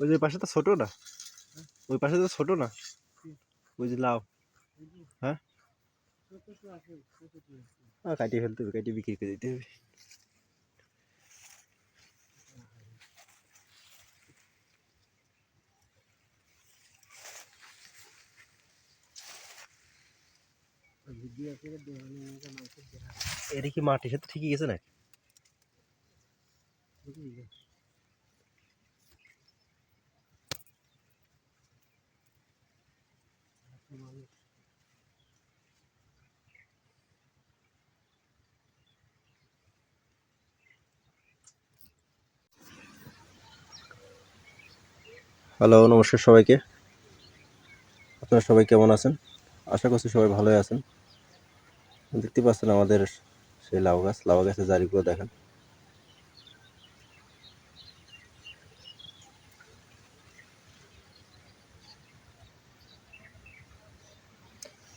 ওই যে পাশে তো ছোট না? ওই পাশে তো ছোট না? ওই যে লাউ। হ্যাঁ? কাটিয়ে ফেলতে হবে, কাটিয়ে বিক্রি করে দিতে হবে। এটা কি মাটির সাথে ঠিকই গেছে না হ্যালো নমস্কার সবাইকে আপনারা সবাই কেমন আছেন আশা করছি সবাই ভালোই আছেন দেখতে পাচ্ছেন আমাদের সেই লাউ গাছ লাউ গাছের জারিগুলো দেখেন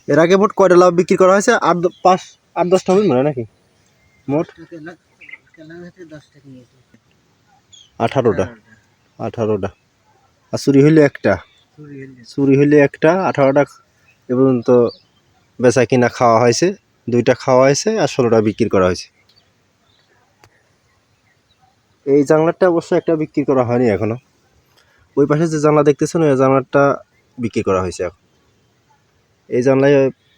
এর আগে মোট কয়টা লাউ বিক্রি করা হয়েছে আট পাঁচ আট দশটা হবে মনে হয় নাকি মোট আঠারোটা আঠারোটা আর চুরি হইলে একটা। চুরি হইলে। একটা আঠারোটা এ পর্যন্ত বেচা কিনা খাওয়া হয়েছে দুইটা খাওয়া হয়েছে আর ষোলোটা বিক্রি করা হয়েছে। এই জানলাটা অবশ্য একটা বিক্রি করা হয়নি এখনও। ওই পাশে যে জানলা দেখতেছেন ওই জানলাটা বিক্রি করা হয়েছে এখন। এই জানলায়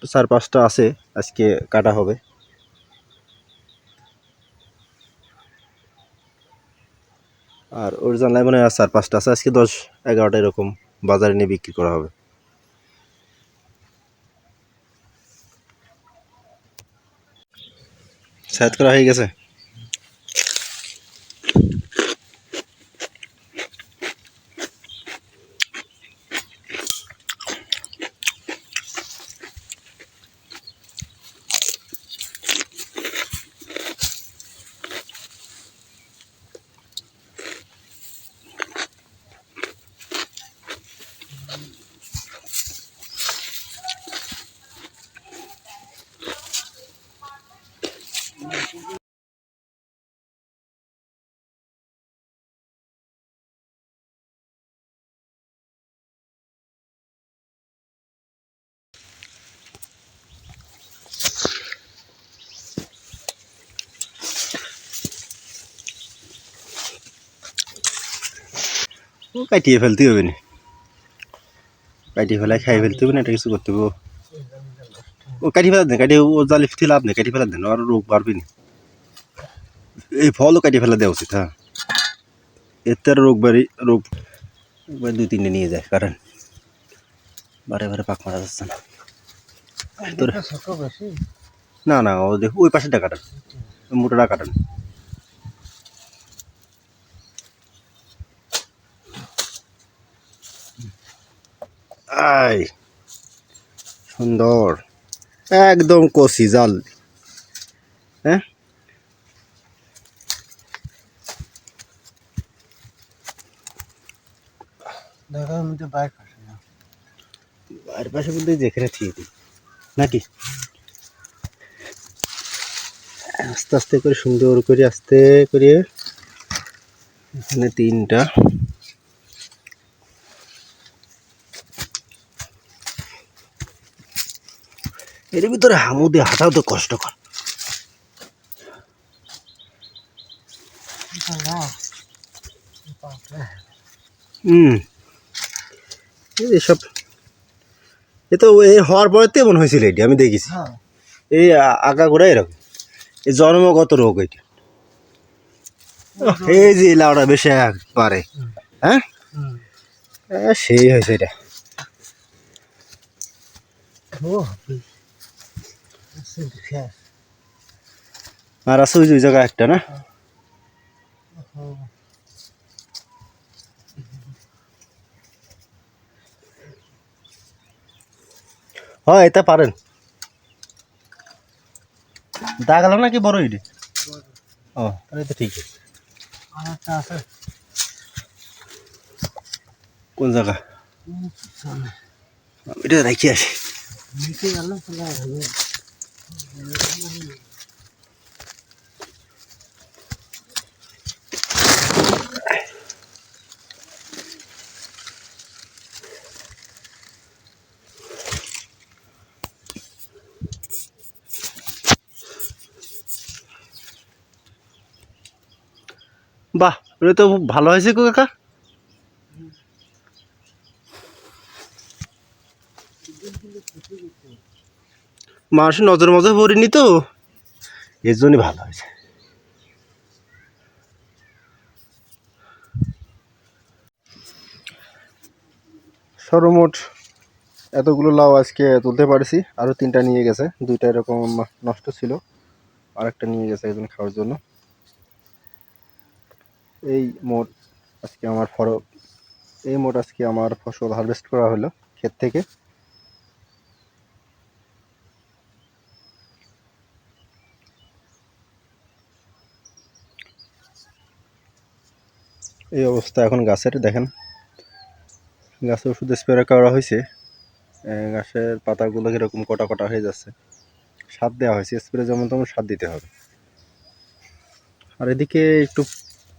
চার পাঁচটা আছে আজকে কাটা হবে। আর ওর জানলায় মনে হয় চার পাঁচটা আছে। আজকে দশ এগারোটা এরকম বাজারে নিয়ে বিক্রি করা হবে। সাইড করা হয়ে গেছে? ও কাটিয়ে ফেলতে হবে না কাটিয়ে ফেলায় খাই ফেলতে হবে না এটা কিছু করতে হবে ও। কাটি ফেলা দেন কাটিয়ে ও জালি ফিতে লাভ নেই কাটি ফেলা দেন আর রোগ বাড়বে না। এই ফলও কাটি ফেলা দেওয়া উচিত হ্যাঁ। এতে আর রোগ বাড়ি রোগ একবার দুই তিনটে নিয়ে যায় কারণ বারে বারে পাক মারা যাচ্ছে না। না না ও দেখ ওই পাশেটা কাটান মোটাটা কাটান। আই সুন্দর একদম কষি জাল। হ্যাঁ? আর পাশে বলতে যেখানে ঠিক দিই। নাকি? আস্তে আস্তে করে সুন্দর করে আস্তে করে। এখানে তিনটা। এর ভিতরে হামু দিয়ে হাঁটাও তো কষ্টকর। হুম। এসব এ তো এই হওয়ার পরে তো এমন হয়েছিল এটি আমি দেখেছি। এই আ- আগা গোড়া এরকম। এই জন্মগত রোগ এটা। এই যে এই লাউটা বেশি পারে। হ্যাঁ? এ, সেই হয়েছে এটা। আর আছে ওই জায়গায় একটা না? হ্যাঁ এটা পারেন। দাগালাম নাকি বড় এটি ও তাহলে তো ঠিক আছে। কোন জায়গা? এটা রাখি আসি। বাহ এটা তো ভালো হয়েছে গো কাকা মানুষের নজর মজা পড়িনি তো? এর জন্যই ভালো হয়েছে। সর্বমোট এতগুলো লাউ আজকে তুলতে পারছি আরও তিনটা নিয়ে গেছে দুইটা এরকম নষ্ট ছিল আরেকটা নিয়ে গেছে একজন খাওয়ার জন্য। এই মোট আজকে আমার ফর এই মোট আজকে আমার ফসল হারভেস্ট করা হলো ক্ষেত থেকে। এই অবস্থা এখন গাছের, দেখেন। গাছে ওষুধ স্প্রে করা হয়েছে। গাছের পাতাগুলো কীরকম কটা কটা হয়ে যাচ্ছে। সার দেওয়া হয়েছে স্প্রে যেমন তেমন সার দিতে হবে। আর এদিকে একটু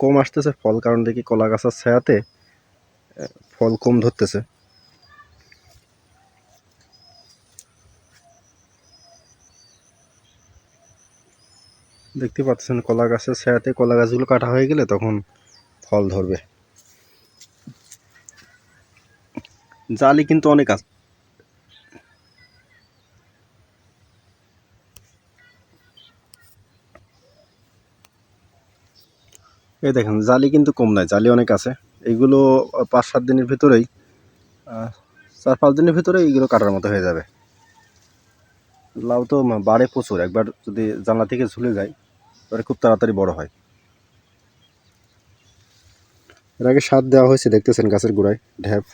কম আসতেছে ফল, কারণ দেখি কলা গাছের ছায়াতে। ফল কম ধরতেছে। দেখতে পাচ্ছেন কলা গাছের ছায়াতে কলা গাছগুলো কাটা হয়ে গেলে তখন ফল ধরবে। জালি কিন্তু অনেক আছে। এই দেখেন জালি কিন্তু কম নাই জালি অনেক আছে। এইগুলো আহ, পাঁচ সাত দিনের ভিতরেই চার পাঁচ দিনের ভিতরে এইগুলো কাটার মতো হয়ে যাবে। লাউ তো বাড়ে প্রচুর একবার যদি জানলা থেকে ঝুলে যায় তাহলে খুব তাড়াতাড়ি বড় হয়। এর আগে সার দেওয়া হয়েছে দেখতেছেন গাছের গোড়ায় ঢ্যাপ